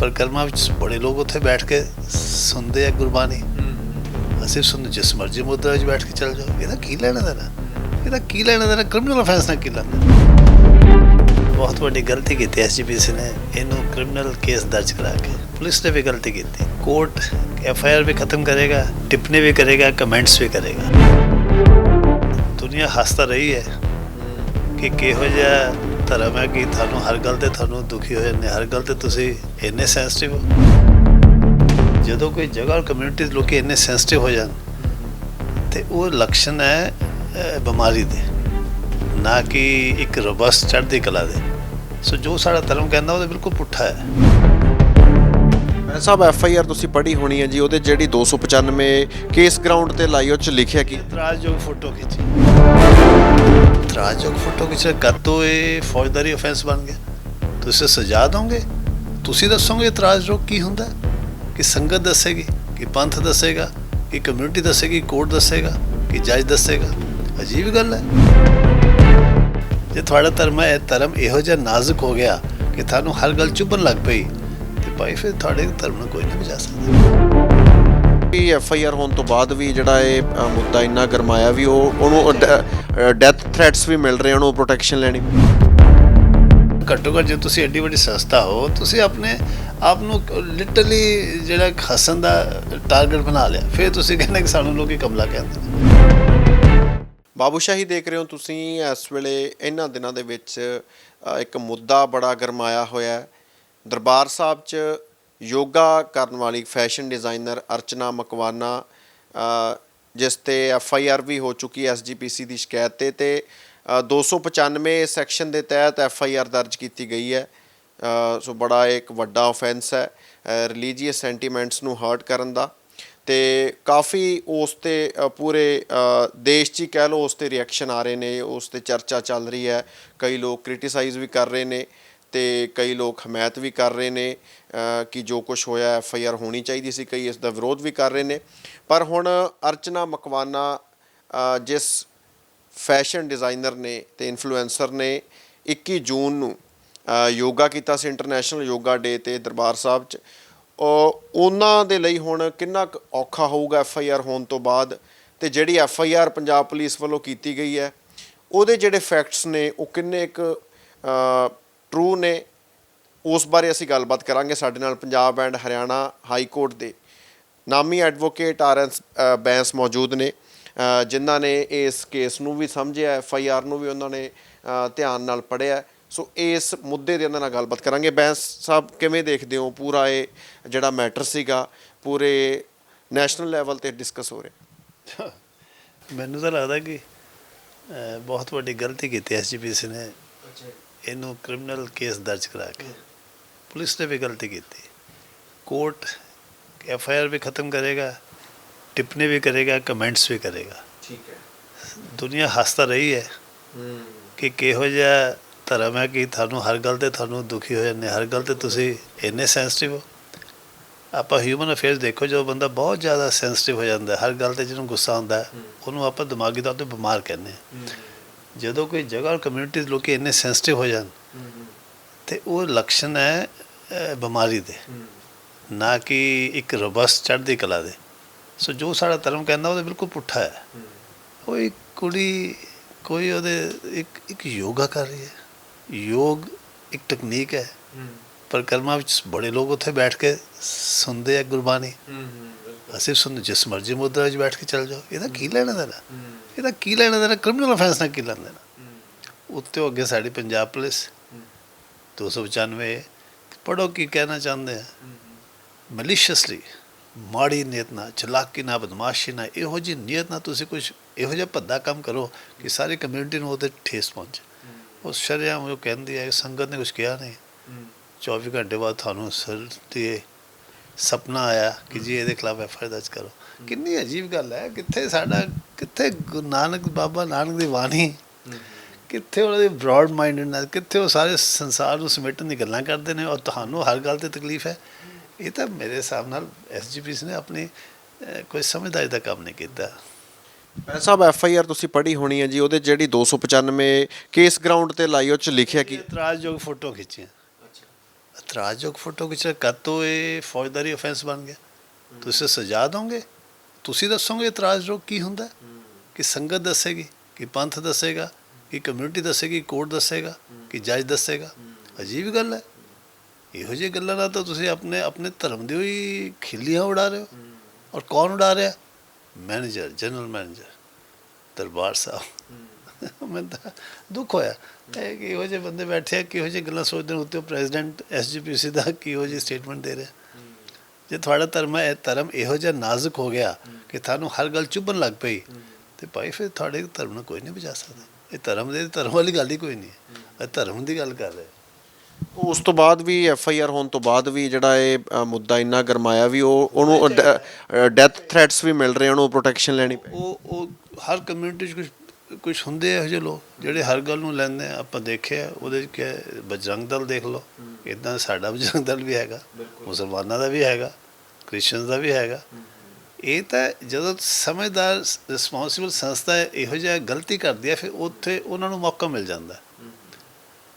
ਪਰਿਕਰਮਾ ਵਿੱਚ ਬੜੇ ਲੋਕ ਉੱਥੇ ਬੈਠ ਕੇ ਸੁਣਦੇ ਆ ਗੁਰਬਾਣੀ। ਅਸੀਂ ਸੁਣ ਜਿਸ ਮਰਜ਼ੀ ਮੁਦਰਾ ਵਿੱਚ ਬੈਠ ਕੇ ਚੱਲ ਜਾਓ। ਇਹਦਾ ਕੀ ਲੈਣਾ ਦੇਣਾ? ਇਹਦਾ ਕੀ ਲੈਣਾ ਦੇਣਾ? ਕ੍ਰਿਮੀਨਲ ਅਫੈਂਸ ਨਾਲ ਕੀ ਲੈਣਾ ਬਹੁਤ ਵੱਡੀ ਗਲਤੀ ਕੀਤੀ ਐਸਜੀਪੀਸੀ ਨੇ। ਇਹਨੂੰ ਕ੍ਰਿਮੀਨਲ ਕੇਸ ਦਰਜ ਕਰਾ ਕੇ। ਪੁਲਿਸ ਨੇ ਵੀ ਗਲਤੀ ਕੀਤੀ। ਕੋਰਟ ਐਫਆਈਆਰ ਵੀ ਖਤਮ ਕਰੇਗਾ ਟਿੱਪਣੀ ਵੀ ਕਰੇਗਾ ਕਮੈਂਟਸ ਵੀ ਕਰੇਗਾ। ਦੁਨੀਆ ਹੱਸਦਾ ਰਹੀ ਹੈ। ਕਿ ਕਿਹੋ ਜਿਹਾ ਧਰਮ ਹੈ ਕਿ ਤੁਹਾਨੂੰ ਹਰ ਗੱਲ ਤੇ ਤੁਹਾਨੂੰ ਦੁਖੀ ਹੋ ਜਾਂਦੇ ਹਰ ਗੱਲ ਤੇ ਤੁਸੀਂ ਇੰਨੇ ਸੈਂਸਿਟਿਵ ਹੋ। ਜਦੋਂ ਕੋਈ ਜਗ੍ਹਾ ਕਮਿਊਨਿਟੀ ਦੇ ਲੋਕੀ ਇੰਨੇ ਸੈਂਸਿਟਿਵ ਹੋ ਜਾਣ, ਤੇ ਉਹ ਲੱਛਣ ਹੈ ਬਿਮਾਰੀ ਦੇ। ਨਾ ਕਿ ਇੱਕ ਰੋਬਸਟ ਚੜ੍ਹਦੀ ਕਲਾ ਦੇ। ਸੋ ਜੋ ਸਾਡਾ ਧਰਮ ਕਹਿੰਦਾ, ਉਹ ਬਿਲਕੁਲ ਪੁੱਠਾ ਹੈ। ਮੈਂ ਸਾਹਿਬ, ਐਫ ਆਈ ਆਰ ਤੁਸੀਂ ਪੜ੍ਹੀ ਹੋਣੀ ਹੈ ਜੀ, ਉਹਦੇ ਜਿਹੜੀ 295 ਕੇਸ ਗਰਾਊਂਡ ਤੇ ਲਾਈ, ਉਹ ਚ ਲਿਖਿਆ ਕਿ? ਇਤਰਾਜ਼ਯੋਗ ਫੋਟੋ ਖਿੱਚੀ। ਇਤਰਾਜ਼ਯੋਗ ਫੋਟੋ ਖਿੱਚੇ ਕਦੋਂ ਇਹ ਫੌਜਦਾਰੀ ਅਫੈਂਸ ਬਣ ਗਿਆ? ਤੁਸੀਂ ਸਜ਼ਾ ਦੋਗੇ? ਤੁਸੀਂ ਦੱਸੋਗੇ ਇਤਰਾਜ਼ਯੋਗ ਕੀ ਹੁੰਦਾ? ਕਿ ਸੰਗਤ ਦੱਸੇਗੀ, ਕਿ ਪੰਥ ਦੱਸੇਗਾ, ਕਿ ਕਮਿਊਨਿਟੀ ਦੱਸੇਗੀ ਕੋਰਟ ਦੱਸੇਗਾ, ਕਿ ਜੱਜ ਦੱਸੇਗਾ? ਅਜੀਬ ਗੱਲ ਹੈ। ਜੇ ਤੁਹਾਡਾ ਧਰਮ ਹੈ, ਧਰਮ ਇਹੋ ਜਿਹਾ ਨਾਜ਼ੁਕ ਹੋ ਗਿਆ ਕਿ ਤੁਹਾਨੂੰ ਹਰ ਗੱਲ ਚੁੱਭਣ ਲੱਗ ਪਈ ਭਾਈ ਫਿਰ ਤੁਹਾਡੇ ਧਰਮ ਨੂੰ ਕੋਈ ਨਹੀਂ ਬਚਾ ਸਕਦਾ। ਕਿ ਐਫ ਆਈ ਆਰ ਹੋਣ ਤੋਂ ਬਾਅਦ ਵੀ ਜਿਹੜਾ ਇਹ ਮੁੱਦਾ ਇੰਨਾ ਗਰਮਾਇਆ ਵੀ ਉਹ ਉਹਨੂੰ ਡੈਥ ਥ੍ਰੈਟਸ ਵੀ ਮਿਲ ਰਹੇ ਉਹਨੂੰ ਪ੍ਰੋਟੈਕਸ਼ਨ ਲੈਣੀ। ਘੱਟੋ ਘੱਟ ਜੇ ਤੁਸੀਂ ਐਡੀ ਵੱਡੀ ਸੰਸਥਾ ਹੋ ਤੁਸੀਂ ਆਪਣੇ ਆਪ ਨੂੰ ਲਿਟਰਲੀ ਜਿਹੜਾ ਹੱਸਣ ਦਾ ਟਾਰਗੇਟ ਬਣਾ ਲਿਆ। ਫਿਰ ਤੁਸੀਂ ਕਹਿੰਦੇ ਕਿ ਸਾਨੂੰ ਲੋਕੀ ਕਮਲਾ ਕਹਿੰਦੇ ਨੇ। ਬਾਬੂਸ਼ਾਹੀ ਦੇਖ ਰਹੇ ਹੋ ਤੁਸੀਂ ਇਸ ਵੇਲੇ ਇਹਨਾਂ ਦਿਨਾਂ ਦੇ ਵਿੱਚ ਇੱਕ ਮੁੱਦਾ ਬੜਾ ਗਰਮਾਇਆ ਹੋਇਆ ਹੈ। ਦਰਬਾਰ ਸਾਹਿਬ 'ਚ ਯੋਗਾ ਕਰਨ ਵਾਲੀ ਫੈਸ਼ਨ ਡਿਜ਼ਾਈਨਰ ਅਰਚਨਾ ਮਕਵਾਨਾ ਜਿਸ ਤੇ ਐਫ ਆਈ ਆਰ ਵੀ ਹੋ ਚੁੱਕੀ ਹੈ ਸੀ ਦੀ ਸ਼ਿਕਾਇਤ ਤੇ ਤੇ ਅ, 295 ਸੈਕਸ਼ਨ ਦੇ ਤਹਿਤ ਐਫ ਆਈ ਆਰ ਦਰਜ ਕੀਤੀ ਗਈ ਹੈ। ਸੋ ਬੜਾ ਇੱਕ ਵੱਡਾ ਆਫੈਂਸ ਹੈ ਰਿਲੀਜੀਅਸ ਸੈਂਟੀਮੈਂਟਸ ਨੂੰ ਹਰਟ ਕਰਨ ਦਾ। ਤੇ ਕਾਫੀ ਉਸ ਤੇ ਪੂਰੇ ਦੇਸ਼ 'ਚ ਹੀ ਕਹਿ ਲਓ ਉਸ ਤੇ ਰਿਐਕਸ਼ਨ ਆ ਰਹੇ ਨੇ ਉਸ ਤੇ ਚਰਚਾ ਚੱਲ ਰਹੀ ਹੈ। ਕਈ ਲੋਕ ਕ੍ਰਿਟਿਸਾਈਜ਼ ਵੀ ਕਰ ਰਹੇ ਨੇ। ਤੇ ਕਈ ਲੋਕ ਹਮਾਇਤ ਵੀ ਕਰ ਰਹੇ ਨੇ ਕਿ ਜੋ ਕੁਝ ਹੋਇਆ ਐਫ ਆਈ ਆਰ ਹੋਣੀ ਚਾਹੀਦੀ ਸੀ, ਕਈ ਇਸ ਦਾ ਵਿਰੋਧ ਵੀ ਕਰ ਰਹੇ ਨੇ। ਪਰ ਹੁਣ ਅਰਚਨਾ ਮਕਵਾਨਾ ਜਿਸ ਫੈਸ਼ਨ ਡਿਜ਼ਾਈਨਰ ਨੇ ਤੇ ਇਨਫਲੂਐਂਸਰ ਨੇ 21 ਜੂਨ ਨੂੰ ਯੋਗਾ ਕੀਤਾ ਸੀ, ਇੰਟਰਨੈਸ਼ਨਲ ਯੋਗਾ ਡੇ ਤੇ ਦਰਬਾਰ ਸਾਹਿਬ 'ਚ ਉਹ ਉਹਨਾਂ ਦੇ ਲਈ ਹੁਣ ਕਿੰਨਾ ਕੁ ਔਖਾ ਹੋਊਗਾ ਐਫ ਆਈ ਆਰ ਹੋਣ ਤੋਂ ਬਾਅਦ ਤੇ ਜਿਹੜੀ F I R Punjab police ਵੱਲੋਂ ਕੀਤੀ ਗਈ ਹੈ, ਉਹਦੇ ਜਿਹੜੇ ਫੈਕਟਸ ਨੇ, ਉਹ ਕਿੰਨੇ ਕੁ ਟਰੂ ਨੇ ਉਸ ਬਾਰੇ ਅਸੀਂ ਗੱਲਬਾਤ ਕਰਾਂਗੇ ਸਾਡੇ ਨਾਲ Punjab and Haryana high court ਦੇ ਨਾਮੀ ਐਡਵੋਕੇਟ ਆਰ ਐਸ ਬੈਂਸ ਮੌਜੂਦ ਨੇ ਜਿਨ੍ਹਾਂ ਨੇ ਇਸ ਕੇਸ ਨੂੰ ਵੀ ਸਮਝਿਆ ਐਫ ਆਈ ਆਰ ਨੂੰ ਵੀ ਉਹਨਾਂ ਨੇ ਧਿਆਨ ਨਾਲ ਪੜ੍ਹਿਆ। ਸੋ ਇਸ ਮੁੱਦੇ ਦੇ ਉਹਨਾਂ ਨਾਲ ਗੱਲਬਾਤ ਕਰਾਂਗੇ। ਬੈਂਸ ਸਾਹਿਬ ਕਿਵੇਂ ਦੇਖਦੇ ਹੋ ਪੂਰਾ ਇਹ ਜਿਹੜਾ ਮੈਟਰ ਸੀਗਾ ਪੂਰੇ ਨੈਸ਼ਨਲ ਲੈਵਲ ਤੇ ਡਿਸਕਸ ਹੋ ਰਿਹਾ? ਮੈਨੂੰ ਤਾਂ ਲੱਗਦਾ ਕਿ ਬਹੁਤ ਵੱਡੀ ਗਲਤੀ ਕੀਤੀ ਐਸਜੀਪੀਸੀ ਨੇ। ਇਹਨੂੰ ਕ੍ਰਿਮੀਨਲ ਕੇਸ ਦਰਜ ਕਰਾ ਕੇ ਪੁਲਿਸ ਨੇ ਵੀ ਗਲਤੀ ਕੀਤੀ। ਕੋਰਟ ਐਫਆਈਆਰ ਵੀ ਖਤਮ ਕਰੇਗਾ ਟਿੱਪਣੀ ਵੀ ਕਰੇਗਾ ਕਮੈਂਟਸ ਵੀ ਕਰੇਗਾ। ਠੀਕ ਹੈ। ਦੁਨੀਆ ਹੱਸਦਾ ਰਹੀ ਹੈ ਕਿ ਕਿਹੋ ਜਿਹਾ ਧਰਮ ਹੈ ਕਿ ਤੁਹਾਨੂੰ ਹਰ ਗੱਲ ਤੇ ਤੁਹਾਨੂੰ ਦੁਖੀ ਹੋ ਜਾਂਦੇ ਹਰ ਗੱਲ ਤੇ ਤੁਸੀਂ ਇੰਨੇ ਸੈਂਸਿਟਿਵ ਹੋ। ਆਪਾਂ ਹਿਊਮਨ ਅਫੇਅਰਸ ਦੇਖੋ ਜਦੋਂ ਬੰਦਾ ਬਹੁਤ ਜ਼ਿਆਦਾ ਸੈਂਸਿਟਿਵ ਹੋ ਜਾਂਦਾ ਹਰ ਗੱਲ ਤੇ ਜਿਹਨੂੰ ਗੁੱਸਾ ਆਉਂਦਾ ਉਹਨੂੰ ਆਪਾਂ ਦਿਮਾਗੀ ਤੌਰ ਤੇ ਬਿਮਾਰ ਕਹਿੰਦੇ ਹਾਂ। ਜਦੋਂ ਕੋਈ ਜਗ੍ਹਾ ਕਮਿਊਨਿਟੀ ਦੇ ਲੋਕੀ ਇੰਨੇ ਸੈਂਸਿਟਿਵ ਹੋ ਜਾਣ ਤੇ ਉਹ ਲੱਛਣ ਹੈ ਬਿਮਾਰੀ ਦੇ। ਨਾ ਕਿ ਇੱਕ ਰੋਬਸਟ ਚੜ੍ਹਦੀ ਕਲਾ ਦੇ। ਸੋ ਜੋ ਸਾਡਾ ਧਰਮ ਕਹਿੰਦਾ ਉਹ ਤਾਂ ਬਿਲਕੁਲ ਪੁੱਠਾ ਹੈ। ਕੋਈ ਕੁੜੀ ਕੋਈ ਉਹਦੇ ਇੱਕ ਇੱਕ ਯੋਗਾ ਕਰ ਰਹੀ ਹੈ। ਯੋਗ ਇੱਕ ਟੈਕਨੀਕ ਹੈ। ਪਰਿਕਰਮਾ ਵਿੱਚ ਬੜੇ ਲੋਕ ਉੱਥੇ ਬੈਠ ਕੇ ਸੁਣਦੇ ਆ ਗੁਰਬਾਣੀ। ਅਸੀਂ ਸੁਣ ਜਿਸ ਮਰਜ਼ੀ ਮੁਦਰਾ ਵਿੱਚ ਬੈਠ ਕੇ ਚੱਲ ਜਾਓ ਇਹਦਾ ਕੀ ਲੈਣਾ ਦੇਣਾ? ਇਹਦਾ ਕੀ ਲੈਣਾ ਦੇਣਾ? ਕ੍ਰਿਮੀਨਲ ਅਫੈਂਸ ਨਾਲ ਕੀ ਲੈਣਾ ਦੇਣਾ? ਉੱਤੇ ਅੱਗੇ ਸਾਡੀ ਪੰਜਾਬ ਪੁਲਿਸ 295 ਪੜੋ ਕੀ ਕਹਿਣਾ ਚਾਹੁੰਦੇ ਆ। ਮਲਿਸ਼ੀਅਸਲੀ ਮਾੜੀ ਨੀਅਤ ਨਾਲ ਚਲਾਕੀ ਨਾਲ ਬਦਮਾਸ਼ੀ ਨਾਲ ਇਹੋ ਜਿਹੀ ਨੀਅਤ ਨਾਲ ਤੁਸੀਂ ਕੁਝ ਇਹੋ ਜਿਹਾ ਭੱਦਾ ਕੰਮ ਕਰੋ ਕਿ ਸਾਰੀ ਕਮਿਊਨਿਟੀ ਨੂੰ ਉਹਦੇ ਠੇਸ ਪਹੁੰਚੇ। ਉਹ ਸ਼ਰਿਆਮ ਉਹ ਕਹਿੰਦੀ ਹੈ ਸੰਗਤ ਨੇ ਕੁਝ ਕਿਹਾ ਨਹੀਂ। 24 ਘੰਟੇ ਬਾਅਦ ਤੁਹਾਨੂੰ ਸਰ ਤੇ ਸੁਪਨਾ ਆਇਆ ਕਿ ਜੀ ਇਹਦੇ ਖਿਲਾਫ ਐਫ ਆਈ ਦਰਜ ਕਰੋ। ਕਿੰਨੀ ਅਜੀਬ ਗੱਲ ਹੈ ਕਿੱਥੇ ਸਾਡਾ ਕਿੱਥੇ ਗੁਰੂ ਨਾਨਕ ਬਾਬਾ ਨਾਨਕ ਦੀ ਬਾਣੀ ਕਿੱਥੇ ਉਹਨਾਂ ਦੀ ਬ੍ਰੌਡ ਮਾਈਂਡਡਨੈਸ ਕਿੱਥੇ ਉਹ ਸਾਰੇ ਸੰਸਾਰ ਨੂੰ ਸਮੇਟਣ ਦੀ ਗੱਲਾਂ ਕਰਦੇ ਨੇ ਔਰ ਤੁਹਾਨੂੰ ਹਰ ਗੱਲ ਤੇ ਤਕਲੀਫ ਹੈ। ਇਹ ਤਾਂ ਮੇਰੇ ਹਿਸਾਬ ਨਾਲ ਐਸਜੀਪੀਸ ਨੇ ਆਪਣੀ ਕੋਈ ਸਮਝਦਾਰੀ ਦਾ ਕੰਮ ਨਹੀਂ ਕੀਤਾ। Bains sahib F I R ਤੁਸੀਂ ਪੜ੍ਹੀ ਹੋਣੀ ਹੈ ਜੀ ਉਹਦੇ ਜਿਹੜੀ 295 ਕੇਸ ਗਰਾਊਂਡ ਤੇ ਲਾਈ ਉਹ ਚ ਲਿਖਿਆ ਕੀ? ਇਤਰਾਜ਼ਯੋਗ ਫੋਟੋ ਖਿੱਚੀਆਂ। ਇਤਰਾਜ਼ਯੋਗ ਫੋਟੋ ਖਿੱਚ ਕਦ ਤੋਂ ਇਹ ਫੌਜਦਾਰੀ ਅਫੈਂਸ ਬਣ ਗਿਆ ਤੁਸੀਂ ਸਜ਼ਾ ਦੋਗੇ ਤੁਸੀਂ ਦੱਸੋਗੇ ਇਤਰਾਜ਼ਯੋਗ ਕੀ ਹੁੰਦਾ ਕਿ ਸੰਗਤ ਦੱਸੇਗੀ ਕਿ ਪੰਥ ਦੱਸੇਗਾ ਕਿ ਕਮਿਊਨਿਟੀ ਦੱਸੇਗੀ ਕੋਰਟ ਦੱਸੇਗਾ ਕਿ ਜੱਜ ਦੱਸੇਗਾ ਅਜੀਬ ਗੱਲ ਹੈ ਇਹੋ ਜਿਹੀ ਗੱਲਾਂ ਨਾਲ ਤਾਂ ਤੁਸੀਂ ਆਪਣੇ ਆਪਣੇ ਧਰਮ ਦੀ ਹੀ ਖਿੱਲੀਆਂ ਉਡਾ ਰਹੇ ਹੋ ਔਰ ਕੌਣ ਉਡਾ ਰਿਹਾ manager general manager Darbar Sahib ਮੈਨੂੰ ਤਾਂ ਦੁੱਖ ਹੋਇਆ। ਇਹ ਕਿ ਇਹੋ ਜਿਹੇ ਬੰਦੇ ਬੈਠੇ ਆ ਕਿਹੋ ਜਿਹੀ ਗੱਲਾਂ ਸੋਚਦੇ ਨੇ ਉੱਤੇ ਪ੍ਰੈਜ਼ੀਡੈਂਟ ਐਸਜੀਪੀਸੀ ਦਾ ਕਿਹੋ ਜਿਹੀ ਸਟੇਟਮੈਂਟ ਦੇ ਰਿਹਾ। ਜੇ ਤੁਹਾਡਾ ਧਰਮ ਹੈ ਧਰਮ ਇਹੋ ਜਿਹਾ ਨਾਜ਼ੁਕ ਹੋ ਗਿਆ ਕਿ ਤੁਹਾਨੂੰ ਹਰ ਗੱਲ ਚੁੱਭਣ ਲੱਗ ਪਈ ਤੇ ਭਾਈ ਫਿਰ ਤੁਹਾਡੇ ਧਰਮ ਨੂੰ ਕੋਈ ਨਹੀਂ ਬਚਾ ਸਕਦਾ। ਇਹ ਧਰਮ ਦੇ ਧਰਮ ਵਾਲੀ ਗੱਲ ਹੀ ਕੋਈ ਨਹੀਂ ਹੈ। ਇਹ ਧਰਮ ਦੀ ਗੱਲ ਕਰ ਰਹੇ। ਉਸ ਤੋਂ ਬਾਅਦ ਵੀ ਐਫ ਆਈ ਆਰ ਹੋਣ ਤੋਂ ਬਾਅਦ ਵੀ ਜਿਹੜਾ ਇਹ ਮੁੱਦਾ ਇੰਨਾ ਗਰਮਾਇਆ ਵੀ ਉਹ ਉਹਨੂੰ ਡੈਥ ਥ੍ਰੈਟਸ ਵੀ ਮਿਲ ਰਹੇ ਉਹਨੂੰ ਪ੍ਰੋਟੈਕਸ਼ਨ ਲੈਣੀ ਪਈ ਉਹ ਉਹ ਹਰ ਕਮਿਊਨਿਟੀ 'ਚ ਕੁਝ ਕੁਝ ਹੁੰਦੇ ਇਹੋ ਜਿਹੇ ਲੋਕ ਜਿਹੜੇ ਹਰ ਗੱਲ ਨੂੰ ਲੈਂਦੇ ਆ ਆਪਾਂ ਦੇਖਿਆ ਉਹਦੇ ਹੈ, ਬਜਰੰਗ ਦਲ ਦੇਖ ਲਓ ਇਦਾਂ ਸਾਡਾ ਬਜਰੰਗ ਦਲ ਵੀ ਹੈਗਾ ਮੁਸਲਮਾਨਾਂ ਦਾ ਵੀ ਹੈਗਾ ਕ੍ਰਿਸਚੀਅਨਸ ਦਾ ਵੀ ਹੈਗਾ। ਇਹ ਤਾਂ ਜਦੋਂ ਸਮਝਦਾਰ ਰਿਸਪੌਂਸਿਬਲ ਸੰਸਥਾ ਇਹੋ ਜਿਹਾ ਗਲਤੀ ਕਰਦੀ ਹੈ ਫਿਰ ਉੱਥੇ ਉਹਨਾਂ ਨੂੰ ਮੌਕਾ ਮਿਲ ਜਾਂਦਾ।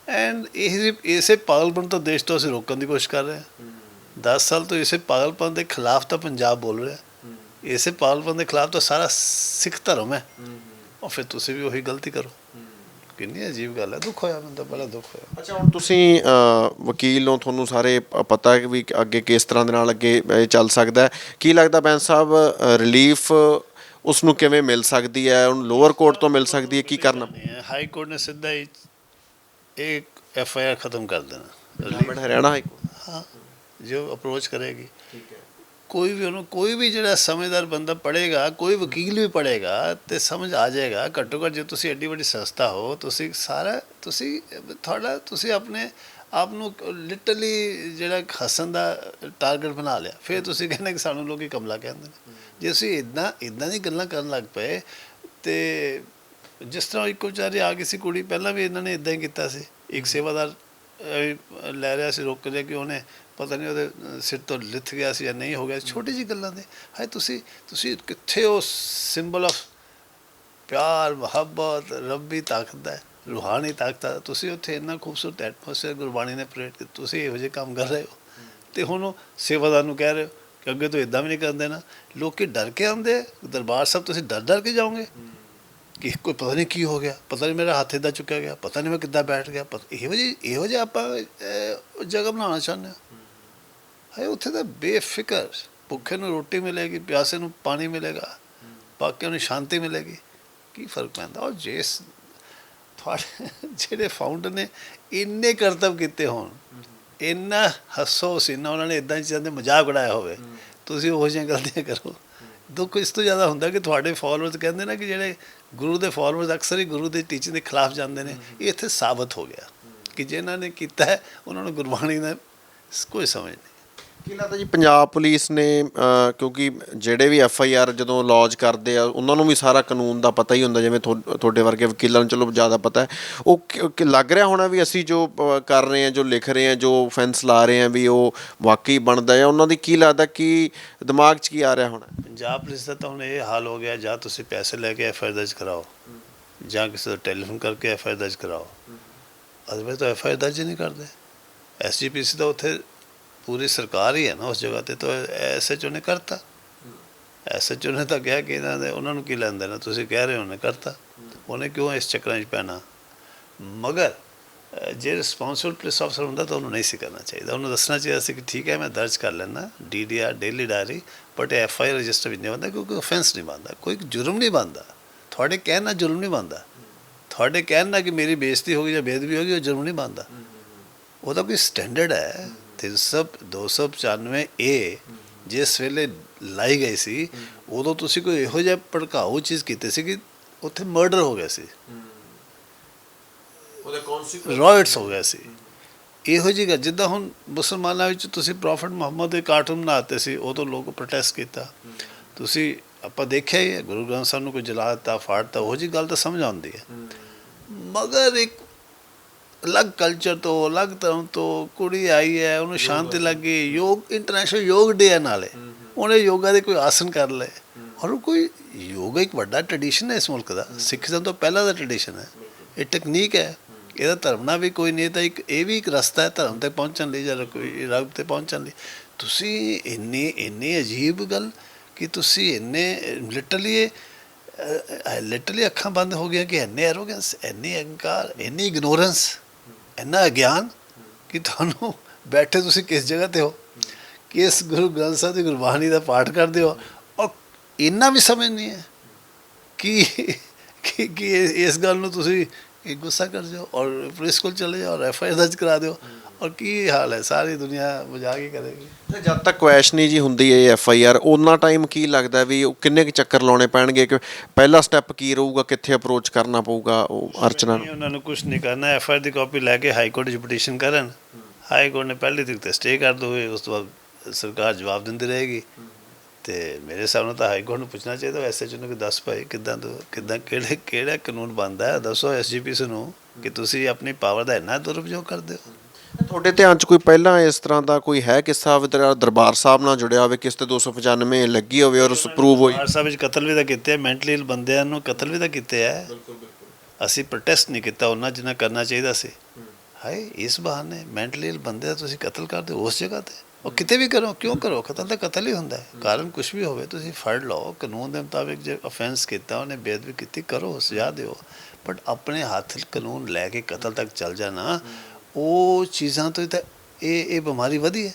ਐਂਡ ਇਹ ਇਸੇ ਪਾਗਲਪਨ ਤੋਂ ਦੇਸ਼ ਤੋਂ ਅਸੀਂ ਰੋਕਣ ਦੀ ਕੋਸ਼ਿਸ਼ ਕਰ ਰਹੇ ਹਾਂ। 10 ਸਾਲ ਤੋਂ ਇਸੇ ਪਾਗਲਪਨ ਦੇ ਖਿਲਾਫ ਤਾਂ ਪੰਜਾਬ ਬੋਲ ਰਿਹਾ। ਇਸੇ ਪਾਗਲਪਨ ਦੇ ਖਿਲਾਫ ਤਾਂ ਸਾਰਾ ਸਿੱਖ ਧਰਮ ਹੈ। ਔਰ ਫਿਰ ਤੁਸੀਂ ਵੀ ਉਹੀ ਗਲਤੀ ਕਰੋ। ਕਿੰਨੀ ਅਜੀਬ ਗੱਲ ਹੈ ਦੁੱਖ ਹੋਇਆ ਮੈਨੂੰ ਤਾਂ ਬੜਾ ਦੁੱਖ ਹੋਇਆ। ਅੱਛਾ ਹੁਣ ਤੁਸੀਂ ਵਕੀਲ ਹੋ ਤੁਹਾਨੂੰ ਸਾਰੇ ਪਤਾ ਹੈ ਕਿ ਵੀ ਅੱਗੇ ਕਿਸ ਤਰ੍ਹਾਂ ਦੇ ਨਾਲ ਅੱਗੇ ਇਹ ਚੱਲ ਸਕਦਾ ਹੈ। ਕੀ ਲੱਗਦਾ ਬੈਂਸ ਸਾਹਿਬ ਰਿਲੀਫ ਉਸ ਨੂੰ ਕਿਵੇਂ ਮਿਲ ਸਕਦੀ ਹੈ? ਉਹਨੂੰ ਲੋਅਰ ਕੋਰਟ ਤੋਂ ਮਿਲ ਸਕਦੀ ਹੈ ਕੀ ਕਰਨਾ? ਹਾਈ ਕੋਰਟ ਨੇ ਸਿੱਧਾ ਹੀ ਇੱਕ ਐਫ ਆਈ ਆਰ ਖਤਮ ਕਰ ਦੇਣਾ। ਹਰਿਆਣਾ ਹਾਈ ਕੋਰਟ ਹਾਂ ਜੋ ਅਪਰੋਚ ਕਰੇਗੀ। ਕੋਈ ਵੀ ਉਹਨੂੰ, ਕੋਈ ਵੀ ਜਿਹੜਾ ਸਮਝਦਾਰ ਬੰਦਾ ਪੜ੍ਹੇਗਾ, ਕੋਈ ਵਕੀਲ ਵੀ ਪੜ੍ਹੇਗਾ ਤੇ ਸਮਝ ਆ ਜਾਏਗਾ। ਘੱਟੋ ਘੱਟ ਜੇ ਤੁਸੀਂ ਐਡੀ ਵੱਡੀ ਸੰਸਥਾ ਹੋ, ਤੁਸੀਂ ਸਾਰਾ, ਤੁਸੀਂ ਤੁਹਾਡਾ, ਤੁਸੀਂ ਆਪਣੇ ਆਪ ਨੂੰ ਲਿਟਰਲੀ ਜਿਹੜਾ ਹੱਸਣ ਦਾ ਟਾਰਗੇਟ ਬਣਾ ਲਿਆ। ਫਿਰ ਤੁਸੀਂ ਕਹਿੰਦੇ ਕਿ ਸਾਨੂੰ ਲੋਕੀ ਕਮਲਾ ਕਹਿੰਦੇ ਨੇ। ਜੇ ਅਸੀਂ ਇਦਾਂ ਇਦਾਂ ਦੀ ਗੱਲਾਂ ਕਰਨ ਲੱਗ ਪਏ ਤੇ ਜਿਸ ਤਰ੍ਹਾਂ ਇੱਕ ਵਿਚਾਰੀ ਆ ਗਈ ਸੀ ਕੁੜੀ, ਪਹਿਲਾਂ ਵੀ ਇਹਨਾਂ ਨੇ ਇਦਾਂ ਹੀ ਕੀਤਾ ਸੀ। ਇੱਕ ਸੇਵਾਦਾਰ ਲੈ ਰਿਹਾ ਸੀ ਰੁਕ ਲਿਆ ਕਿ ਉਹਨੇ ਪਤਾ ਨਹੀਂ ਉਹਦੇ ਸਿਰ ਤੋਂ ਲਿਥ ਗਿਆ ਸੀ ਜਾਂ ਨਹੀਂ ਹੋ ਗਿਆ ਛੋਟੀ ਜੀ ਗੱਲਾਂ ਦੇ ਹਾਏ ਤੁਸੀਂ ਤੁਸੀਂ ਕਿੱਥੇ ਉਹ ਸਿੰਬਲ ਆਫ ਪਿਆਰ ਮੁਹੱਬਤ ਰੱਬੀ ਤਾਕਤ ਹੈ, ਰੂਹਾਨੀ ਤਾਕਤ ਦਾ ਤੁਸੀਂ ਉੱਥੇ ਇੰਨਾ ਖੂਬਸੂਰਤ ਐਟਮੋਸਫੇਅਰ ਗੁਰਬਾਣੀ ਨੇ ਪ੍ਰੇਟ ਕੀਤਾ। ਤੁਸੀਂ ਇਹੋ ਜਿਹੇ ਕੰਮ ਕਰ ਰਹੇ ਹੋ। ਤੇ ਹੁਣ ਉਹ ਸੇਵਾਦਾਰ ਨੂੰ ਕਹਿ ਰਹੇ ਹੋ ਕਿ ਅੱਗੇ ਤੋਂ ਇਦਾਂ ਵੀ ਨਹੀਂ ਕਰਦੇ ਨਾ ਲੋਕੀ ਡਰ ਕੇ ਆਉਂਦੇ ਦਰਬਾਰ ਸਾਹਿਬ ਤੁਸੀਂ ਡਰ ਡਰ ਕੇ ਜਾਓਗੇ? ਕਿ ਕੋਈ ਪਤਾ ਨਹੀਂ ਕੀ ਹੋ ਗਿਆ, ਪਤਾ ਨਹੀਂ ਮੇਰਾ ਹੱਥ ਇਦਾਂ ਚੁੱਕਿਆ ਗਿਆ, ਪਤਾ ਨਹੀਂ ਮੈਂ ਕਿੱਦਾਂ ਬੈਠ ਗਿਆ, ਪਤਾ ਇਹੋ ਜਿਹੀ ਇਹੋ ਜਿਹਾ ਆਪਾਂ ਜਗ੍ਹਾ ਬਣਾਉਣਾ ਚਾਹੁੰਦੇ ਹਾਂ। ਹੈ ਉੱਥੇ ਤਾਂ ਬੇਫਿਕਰ, ਭੁੱਖੇ ਨੂੰ ਰੋਟੀ ਮਿਲੇਗੀ, ਪਿਆਸੇ ਨੂੰ ਪਾਣੀ ਮਿਲੇਗਾ, ਬਾਕੀਆਂ ਨੂੰ ਸ਼ਾਂਤੀ ਮਿਲੇਗੀ। ਕੀ ਫ਼ਰਕ ਪੈਂਦਾ? ਔਰ ਜਿਸ ਤੁਹਾਡੇ ਜਿਹੜੇ ਫਾਊਂਡਰ ਨੇ, ਇੰਨੇ ਕਰਤੱਵ ਕੀਤੇ ਹੋਣ, ਇੰਨਾ ਹੱਸੋ ਸੀਨਾ ਉਹਨਾਂ ਨੇ ਇਦਾਂ ਚੀਜ਼ਾਂ ਦੇ ਮਜ਼ਾਕ ਉਡਾਇਆ ਹੋਵੇ, ਤੁਸੀਂ ਉਹ ਜਿਹੀਆਂ ਗਲਤੀਆਂ ਕਰੋ। ਦੁੱਖ ਇਸ ਤੋਂ ਜ਼ਿਆਦਾ ਹੁੰਦਾ ਕਿ ਤੁਹਾਡੇ ਫਾਲੋਅਰਸ ਕਹਿੰਦੇ ਨਾ ਕਿ ਜਿਹੜੇ ਗੁਰੂ ਦੇ ਫਾਲੋਅਰਸ ਅਕਸਰ ਹੀ ਗੁਰੂ ਦੇ ਟੀਚਿੰਗ ਦੇ ਖਿਲਾਫ ਜਾਂਦੇ ਨੇ। ਇਹ ਇੱਥੇ ਸਾਬਤ ਹੋ ਗਿਆ ਕਿ ਜਿਨ੍ਹਾਂ ਨੇ ਕੀਤਾ ਉਹਨਾਂ ਨੂੰ ਗੁਰਬਾਣੀ ਦਾ ਕੋਈ ਸਮਝ ਨਹੀਂ। ਕੀ ਲੱਗਦਾ ਜੀ ਪੰਜਾਬ ਪੁਲਿਸ ਨੇ ਕਿਉਂਕਿ ਜਿਹੜੇ ਵੀ ਐਫ ਆਈ ਆਰ ਜਦੋਂ ਲੌਜ ਕਰਦੇ ਆ ਉਹਨਾਂ ਨੂੰ ਵੀ ਸਾਰਾ ਕਾਨੂੰਨ ਦਾ ਪਤਾ ਹੀ ਹੁੰਦਾ ਜਿਵੇਂ ਤੁਹਾ- ਤੁਹਾਡੇ ਵਰਗੇ ਵਕੀਲਾਂ ਨੂੰ ਚਲੋ ਜ਼ਿਆਦਾ ਪਤਾ ਹੈ। ਉਹ ਕਿ- ਕਿ ਲੱਗ ਰਿਹਾ ਹੋਣਾ ਵੀ ਅਸੀਂ ਜੋ ਕਰ ਰਹੇ ਹਾਂ ਜੋ ਲਿਖ ਰਹੇ ਹਾਂ ਜੋ ਫੈਂਸ ਲਾ ਰਹੇ ਹਾਂ ਵੀ ਉਹ ਵਾਕਈ ਬਣਦਾ ਹੈ। ਉਹਨਾਂ ਦੀ ਕੀ ਲੱਗਦਾ ਕਿ ਦਿਮਾਗ 'ਚ ਕੀ ਆ ਰਿਹਾ ਹੋਣਾ? ਪੰਜਾਬ ਪੁਲਿਸ ਦਾ ਤਾਂ ਹੁਣ ਇਹ ਹਾਲ ਹੋ ਗਿਆ ਜਾਂ ਤੁਸੀਂ ਪੈਸੇ ਲੈ ਕੇ ਐਫ ਆਈ ਆਰ ਦਰਜ ਕਰਾਓ ਜਾਂ ਕਿਸੇ ਦਾ ਟੈਲੀਫੋਨ ਕਰਕੇ ਐਫ ਆਈ ਆਰ ਦਰਜ ਕਰਾਓ। ਅਦਰਵਾਇਜ਼ ਤਾਂ ਐਫ ਆਈ ਆਰ ਦਰਜ ਹੀ ਨਹੀਂ ਕਰਦੇ। ਐਸਜੀਪੀਸੀ ਤਾਂ ਉੱਥੇ ਪੂਰੀ ਸਰਕਾਰ ਹੀ ਹੈ ਨਾ ਉਸ ਜਗ੍ਹਾ ਤੇ, ਤਾਂ ਐਸਐਚਓ ਨੇ ਕਰਤਾ। ਐਸਐਚਓ ਨੇ ਤਾਂ ਕਿਹਾ ਕਿ ਇਹਨਾਂ ਦੇ, ਉਹਨਾਂ ਨੂੰ ਕੀ ਲੈਂਦੇ ਨਾ ਤੁਸੀਂ ਕਹਿ ਰਹੇ ਹੋ ਉਹਨੇ ਕਰਤਾ। ਉਹਨੇ ਕਿਉਂ ਇਸ ਚੱਕਰਾਂ 'ਚ ਪੈਣਾ? ਮਗਰ ਜੇ ਰਿਸਪੌਂਸਿਬਲ ਪੁਲਿਸ ਅਫਸਰ ਹੁੰਦਾ ਤਾਂ ਉਹਨੂੰ ਨਹੀਂ ਸੀ ਕਰਨਾ ਚਾਹੀਦਾ। ਉਹਨੂੰ ਦੱਸਣਾ ਚਾਹੀਦਾ ਸੀ ਕਿ ਠੀਕ ਹੈ, ਮੈਂ ਦਰਜ ਕਰ ਲੈਣਾ DDR daily diary but F I R register ਵੀ ਨਹੀਂ ਬੰਦਾ, ਕਿਉਂਕਿ ਆਫੈਂਸ ਨਹੀਂ ਬਣਦਾ। ਕੋਈ ਜੁਰਮ ਨਹੀਂ ਬਣਦਾ। ਤੁਹਾਡੇ ਕਹਿਣ ਨਾਲ ਜੁਰਮ ਨਹੀਂ ਬਣਦਾ। ਤੁਹਾਡੇ ਕਹਿਣ ਨਾਲ ਕਿ ਮੇਰੀ ਬੇਇੱਜ਼ਤੀ ਹੋ ਗਈ ਜਾਂ ਬੇਦਬੀ ਹੋ ਗਈ, ਉਹ ਜੁਰਮ ਨਹੀਂ ਬਣਦਾ। ਉਹਦਾ ਕੋਈ ਸਟੈਂਡਰਡ ਹੈ। 300 295 ਏ ਜਿਸ ਵੇਲੇ ਲਾਈ ਗਈ ਸੀ ਉਦੋਂ ਤੁਸੀਂ ਕੋਈ ਇਹੋ ਜਿਹਾ ਭੜਕਾਊ ਚੀਜ਼ ਕੀਤੀ ਸੀ ਕਿ ਉੱਥੇ ਮਰਡਰ ਹੋ ਗਿਆ ਸੀ? ਉਹਦੇ ਕਨਸੀਕੁਐਂਸ ਰॉयਟਸ ਹੋ ਗਿਆ ਸੀ। ਇਹੋ ਜਿਹੀ ਗੱਲ ਜਿੱਦਾਂ ਹੁਣ ਮੁਸਲਮਾਨਾਂ ਵਿੱਚ ਤੁਸੀਂ ਪ੍ਰੋਫਟ ਮੁਹੰਮਦ ਦੇ ਕਾਰਟੂਨ ਬਣਾਤੇ ਸੀ ਉਦੋਂ ਲੋਕ ਪ੍ਰੋਟੈਸਟ ਕੀਤਾ। ਤੁਸੀਂ ਆਪਾਂ ਦੇਖਿਆ ਹੀ ਹੈ ਗੁਰੂ ਗ੍ਰੰਥ ਸਾਹਿਬ ਨੂੰ ਕੋਈ ਜਲਾ ਦਿੱਤਾ ਫਾੜਤਾ ਉਹ ਜੀ ਗੱਲ ਤਾਂ ਸਮਝ ਆਉਂਦੀ ਹੈ। ਮਗਰ ਇੱਕ ਅਲੱਗ ਕਲਚਰ ਤੋਂ ਅਲੱਗ ਧਰਮ ਤੋਂ ਕੁੜੀ ਆਈ ਹੈ ਉਹਨੂੰ ਸ਼ਾਂਤੀ ਲੱਗੀ ਯੋਗ ਇੰਟਰਨੈਸ਼ਨਲ ਯੋਗ ਡੇ ਹੈ ਨਾਲੇ। ਉਹਨੇ ਯੋਗਾ ਦੇ ਕੋਈ ਆਸਨ ਕਰ ਲਏ। ਔਰ ਕੋਈ ਯੋਗਾ ਇੱਕ ਵੱਡਾ ਟ੍ਰੈਡੀਸ਼ਨ ਹੈ ਇਸ ਮੁਲਕ ਦਾ। ਸਿੱਖੀਜ਼ਮ ਤੋਂ ਪਹਿਲਾਂ ਦਾ ਟ੍ਰੈਡੀਸ਼ਨ ਹੈ। ਇਹ ਟੈਕਨੀਕ ਹੈ। ਇਹਦਾ ਧਰਮ ਨਾਲ ਵੀ ਕੋਈ ਨਹੀਂ ਤਾਂ ਇੱਕ ਇਹ ਵੀ ਇੱਕ ਰਸਤਾ ਹੈ ਧਰਮ ਤੇ ਪਹੁੰਚਣ ਲਈ ਜਾਂ ਕੋਈ ਰੱਬ ਤੇ ਪਹੁੰਚਣ ਲਈ। ਤੁਸੀਂ ਇੰਨੀ ਇੰਨੀ ਅਜੀਬ ਗੱਲ ਕਿ ਤੁਸੀਂ ਇੰਨੇ ਲਿਟਰਲੀ ਲਿਟਰਲੀ ਅੱਖਾਂ ਬੰਦ ਹੋ ਗਈਆਂ ਕਿ ਇੰਨੇ ਐਰੋਗੈਂਸ ਇੰਨੀ ਅਹੰਕਾਰ ਇੰਨੀ ਇਗਨੋਰੈਂਸ ਇੰਨਾ ਗਿਆਨ ਕਿ ਤੁਹਾਨੂੰ ਬੈਠੇ ਤੁਸੀਂ ਕਿਸ ਜਗ੍ਹਾ ਤੇ ਹੋ? ਕਿਸ ਗੁਰੂ ਗ੍ਰੰਥ ਸਾਹਿਬ ਦੀ ਗੁਰਬਾਣੀ ਦਾ ਪਾਠ ਕਰਦੇ ਹੋ? ਔਰ ਇੰਨਾ ਵੀ ਸਮਝ ਨਹੀਂ ਹੈ ਕਿ ਕਿ ਕਿ ਇਸ ਗੱਲ ਨੂੰ ਤੁਸੀਂ ਇਹ ਗੁੱਸਾ ਕਰ ਜਾਓ ਔਰ ਪੁਲਿਸ ਕੋਲ ਚਲੇ ਜਾਓ ਔਰ ਐਫ ਆਈ ਆਰ ਦਰਜ ਕਰਾ ਦਿਓ। ਔਰ ਕੀ ਹਾਲ ਹੈ? ਸਾਰੀ ਦੁਨੀਆ ਮਜ਼ਾਕ ਹੀ ਕਰੇਗੀ। ਤੇ ਜਦ ਤੱਕ ਕੁਐਸ਼ਨੀ ਜੀ ਹੁੰਦੀ ਹੈ ਐਫ ਆਈ ਆਰ ਉਹਨਾਂ ਟਾਈਮ ਕੀ ਲੱਗਦਾ ਵੀ ਉਹ ਕਿੰਨੇ ਕੁ ਚੱਕਰ ਲਾਉਣੇ ਪੈਣਗੇ? ਕਿ ਪਹਿਲਾ ਸਟੈਪ ਕੀ ਰਹੂਗਾ? ਕਿੱਥੇ ਅਪਰੋਚ ਕਰਨਾ ਪਊਗਾ ਉਹ ਅਰਚਨਾ ਨੂੰ? ਨਹੀਂ, ਉਹਨਾਂ ਨੂੰ ਕੁਝ ਨਹੀਂ ਕਰਨਾ। ਐਫ ਆਈ ਆਰ ਦੀ ਕਾਪੀ ਲੈ ਕੇ ਹਾਈ ਕੋਰਟ 'ਚ ਪਟੀਸ਼ਨ ਕਰਨ। ਹਾਈ ਕੋਰਟ ਨੇ ਪਹਿਲੀ ਤਰੀਕ ਤੇ ਸਟੇ ਕਰ ਦੋਗੇ ਉਸ ਤੋਂ ਬਾਅਦ ਸਰਕਾਰ ਜਵਾਬ ਦਿੰਦੀ ਰਹੇਗੀ। ਤੇ ਮੇਰੇ ਹਿਸਾਬ ਨਾਲ ਤਾਂ ਹਾਈ ਕੋਰਟ ਨੂੰ ਪੁੱਛਣਾ ਚਾਹੀਦਾ ਐਸਐਚ ਨੂੰ ਕਿ ਦੱਸ ਭਾਈ ਕਿੱਦਾਂ ਤੋਂ ਕਿੱਦਾਂ ਕਿਹੜੇ ਕਿਹੜਾ ਕਾਨੂੰਨ ਬਣਦਾ ਹੈ? ਦੱਸੋ ਐਸਜੀਪੀਸੀ ਨੂੰ ਕਿ ਤੁਸੀਂ ਆਪਣੀ ਪਾਵਰ ਦਾ ਇੰਨਾ ਦੁਰਉਪਯੋਗ ਕਰਦੇ ਹੋ? ਤੁਹਾਡੇ ਧਿਆਨ 'ਚ ਕੋਈ ਪਹਿਲਾਂ ਇਸ ਤਰ੍ਹਾਂ ਦਾ ਕੋਈ ਹੈ ਕਿੱਸਾ ਵੀ ਤੇਰਾ ਦਰਬਾਰ ਸਾਹਿਬ ਨਾਲ ਜੁੜਿਆ ਹੋਵੇ ਕਿਸ ਤੇ 295 ਲੱਗੀ ਹੋਵੇ ਔਰ ਉਸ ਅਪਰੂਵ ਹੋਈ? ਬਾਰ ਸਾਹਿਬ ਵਿੱਚ ਕਤਲ ਵੀ ਤਾਂ ਕੀਤੇ ਮੈਂਟਲੀ ਇਲ ਬੰਦਿਆਂ ਨੂੰ ਕਤਲ ਵੀ ਤਾਂ ਕੀਤੇ ਹੈ ਅਸੀਂ ਪ੍ਰੋਟੈਸਟ ਨਹੀਂ ਕੀਤਾ ਉਹਨਾਂ ਜਿੰਨਾ ਕਰਨਾ ਚਾਹੀਦਾ ਸੀ। ਹਾਏ ਇਸ ਬਹਾਨੇ ਮੈਂਟਲੀ ਇਲ ਬੰਦੇ ਤੁਸੀਂ ਕਤਲ ਕਰਦੇ ਉਸ ਜਗ੍ਹਾ ਤੇ? ਉਹ ਕਿਤੇ ਵੀ ਕਰੋ, ਕਿਉਂ ਕਰੋ? ਕਤਲ ਤਾਂ ਕਤਲ ਹੀ ਹੁੰਦਾ ਹੈ। ਕਾਰਨ ਕੁਝ ਵੀ ਹੋਵੇ, ਤੁਸੀਂ ਫੜ ਲਓ। ਕਾਨੂੰਨ ਦੇ ਮੁਤਾਬਿਕ ਜੇ ਅਫੈਂਸ ਕੀਤਾ, ਉਹਨੇ ਬੇਅਦਬੀ ਕੀਤੀ, ਕਰੋ, ਸਜ਼ਾ ਦਿਓ। ਬਟ ਆਪਣੇ ਹੱਥ ਕਾਨੂੰਨ ਲੈ ਕੇ ਕਤਲ ਤੱਕ ਚੱਲ ਜਾਣਾ, ਉਹ ਚੀਜ਼ਾਂ ਤੋਂ ਤਾਂ ਇਹ ਇਹ ਬਿਮਾਰੀ ਵਧੀ ਹੈ।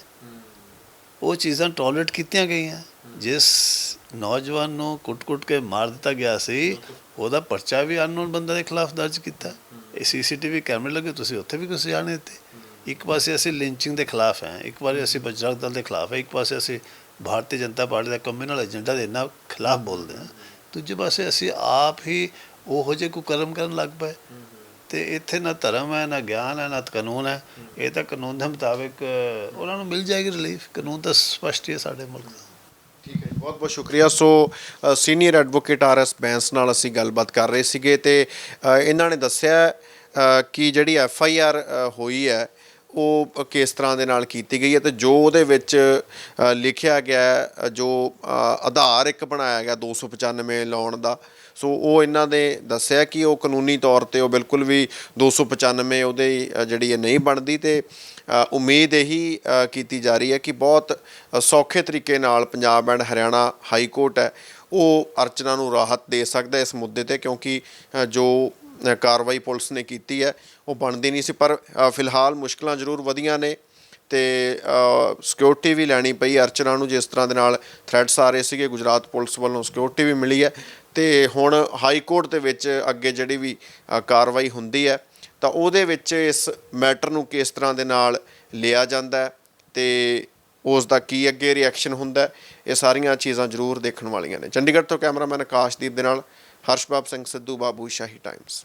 ਉਹ ਚੀਜ਼ਾਂ ਟੋਲਰੇਟ ਕੀਤੀਆਂ ਗਈਆਂ। ਜਿਸ ਨੌਜਵਾਨ ਨੂੰ ਕੁੱਟ-ਕੁੱਟ ਕੇ ਮਾਰ ਦਿੱਤਾ ਗਿਆ ਸੀ, ਉਹਦਾ ਪਰਚਾ ਵੀ ਅਨਨੋਨ ਬੰਦੇ ਦੇ ਖਿਲਾਫ ਦਰਜ ਕੀਤਾ। ਇਹ ਸੀਸੀਟੀਵੀ ਕੈਮਰੇ ਲੱਗੇ, ਤੁਸੀਂ ਉੱਥੇ ਵੀ ਕੋਈ ਕੁਝ ਨਹੀਂ ਦਿੱਤੀ। ਇੱਕ ਪਾਸੇ ਅਸੀਂ ਲਿੰਚਿੰਗ ਦੇ ਖਿਲਾਫ ਹੈ ਇੱਕ ਵਾਰੀ ਅਸੀਂ ਬਜਰੰਗ ਦਲ ਦੇ ਖਿਲਾਫ ਹੈ ਇੱਕ ਪਾਸੇ ਅਸੀਂ ਭਾਰਤੀ ਜਨਤਾ ਪਾਰਟੀ ਦਾ ਕਮਿਊਨਲ ਏਜੰਡਾ ਦੇ ਇਹਨਾਂ ਖਿਲਾਫ ਬੋਲਦੇ ਹਾਂ। ਦੂਜੇ ਪਾਸੇ ਅਸੀਂ ਆਪ ਹੀ ਉਹੋ ਜਿਹੇ ਕੁਕਰਮ ਕਰਨ ਲੱਗ ਪਏ। ਤੇ ਇੱਥੇ ਨਾ ਧਰਮ ਹੈ ਨਾ ਗਿਆਨ ਹੈ ਨਾ ਕਾਨੂੰਨ ਹੈ। ਇਹ ਤਾਂ ਕਾਨੂੰਨ ਦੇ ਮੁਤਾਬਿਕ ਉਹਨਾਂ ਨੂੰ ਮਿਲ ਜਾਏਗੀ ਰਿਲੀਫ ਕਾਨੂੰਨ ਤਾਂ ਸਪਸ਼ਟ ਹੀ ਸਾਡੇ ਮੁਲਕ ਦਾ। ਠੀਕ ਹੈ ਬਹੁਤ ਬਹੁਤ ਸ਼ੁਕਰੀਆ। So senior advocate R S Bains ਨਾਲ ਅਸੀਂ ਗੱਲਬਾਤ ਕਰ ਰਹੇ ਸੀਗੇ ਤੇ ਇਹਨਾਂ ਨੇ ਦੱਸਿਆ ਕਿ ਜਿਹੜੀ ਐਫ ਆਈ ਆਰ ਹੋਈ ਹੈ ਉਹ ਕਿਸ ਤਰ੍ਹਾਂ ਦੇ ਨਾਲ ਕੀਤੀ ਗਈ ਹੈ ਤੇ ਜੋ ਉਹਦੇ ਵਿੱਚ ਲਿਖਿਆ ਗਿਆ ਜੋ ਆਧਾਰ ਇੱਕ ਬਣਾਇਆ ਗਿਆ 295 ਲਾਉਣ ਦਾ। ਸੋ ਉਹ ਇਹਨਾਂ ਨੇ ਦੱਸਿਆ ਕਿ ਉਹ ਕਾਨੂੰਨੀ ਤੌਰ ਤੇ ਉਹ ਬਿਲਕੁਲ ਵੀ 295 ਉਹਦੇ ਅ, ਜਿਹੜੀ ਹੈ ਨਹੀਂ ਬਣਦੀ ਤੇ ਉਮੀਦ ਇਹੀ ਕੀਤੀ ਜਾ ਰਹੀ ਹੈ ਕਿ ਬਹੁਤ ਸੌਖੇ ਤਰੀਕੇ ਨਾਲ Punjab and Haryana high court ਹੈ ਉਹ ਅਰਚਨਾ ਨੂੰ ਰਾਹਤ ਦੇ ਸਕਦਾ ਇਸ ਮੁੱਦੇ ਤੇ ਕਿਉਂਕਿ ਜੋ ਕਾਰਵਾਈ ਪੁਲਿਸ ਨੇ ਕੀਤੀ ਹੈ। ਉਹ ਬਣਦੀ ਨਹੀਂ ਸੀ, ਪਰ ਫਿਲਹਾਲ ਮੁਸ਼ਕਲਾਂ ਜ਼ਰੂਰ ਵਧੀਆਂ ਨੇ ਤੇ ਸਿਕਿਉਰਿਟੀ ਵੀ ਲੈਣੀ ਪਈ। ਅਰਚਨਾ ਨੂੰ ਜਿਸ ਤਰ੍ਹਾਂ ਦੇ ਨਾਲ ਥ੍ਰੈਟਸ ਆ ਰਹੇ ਸੀਗੇ, ਗੁਜਰਾਤ ਪੁਲਿਸ ਵੱਲੋਂ ਸਿਕਿਉਰਿਟੀ ਵੀ ਮਿਲੀ ਹੈ। ਤੇ ਹੁਣ ਹਾਈ ਕੋਰਟ ਦੇ ਵਿੱਚ ਅੱਗੇ ਜਿਹੜੀ ਵੀ ਕਾਰਵਾਈ ਹੁੰਦੀ ਹੈ, ਤਾਂ ਉਹਦੇ ਵਿੱਚ ਇਸ ਮੈਟਰ ਨੂੰ ਕਿਸ ਤਰ੍ਹਾਂ ਦੇ ਨਾਲ ਲਿਆ ਜਾਂਦਾ ਹੈ ਤੇ ਉਸ ਦਾ ਕੀ ਅੱਗੇ ਰਿਐਕਸ਼ਨ ਹੁੰਦਾ ਇਹ ਸਾਰੀਆਂ ਚੀਜ਼ਾਂ ਜ਼ਰੂਰ ਦੇਖਣ ਵਾਲੀਆਂ ਨੇ। ਚੰਡੀਗੜ੍ਹ ਤੋਂ ਕੈਮਰਾਮੈਨ ਆਕਾਸ਼ਦੀਪ ਦੇ ਨਾਲ ਹਰਸ਼ਬਾਬ ਸਿੰਘ ਸਿੱਧੂ, ਬਾਬੂ ਸ਼ਾਹੀ ਟਾਈਮਸ